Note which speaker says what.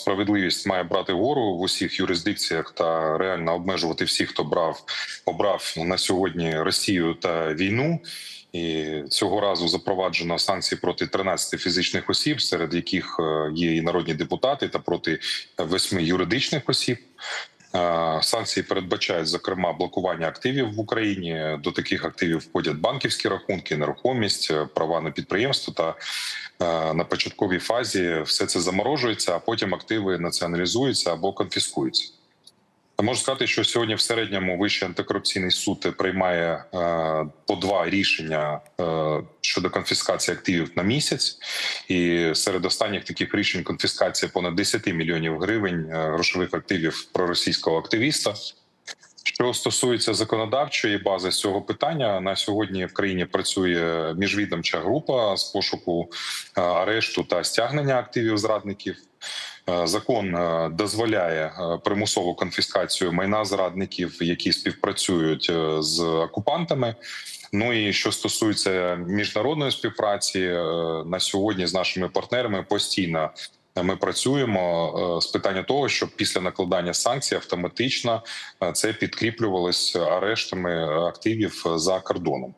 Speaker 1: справедливість має брати гору в усіх юрисдикціях та реально обмежувати всіх, хто брав обрав на сьогодні Росію та війну. І цього разу запроваджено санкції проти 13 фізичних осіб, серед яких е, є і народні депутати, та проти восьми юридичних осіб. Санкції передбачають зокрема блокування активів в Україні. До таких активів входять банківські рахунки, нерухомість, е, права на підприємство. Та е, на початковій фазі все це заморожується, а потім активи націоналізуються або конфіскуються. Можу сказати, що сьогодні в середньому Вищий антикорупційний суд приймає е, по два рішення е, щодо конфіскації активів на місяць, і серед останніх таких рішень конфіскація понад 10 мільйонів гривень е, грошових активів проросійського активіста. Що стосується законодавчої бази цього питання, на сьогодні в країні працює міжвідомча група з пошуку е, арешту та стягнення активів зрадників. Е, Закон е, дозволяє е, примусову конфіскацію майна зрадників, які співпрацюють з окупантами. Ну і що стосується міжнародної співпраці, на сьогодні з нашими партнерами постійно ми працюємо з питання того, щоб після накладання санкцій автоматично це підкріплювалось арештами активів за кордоном.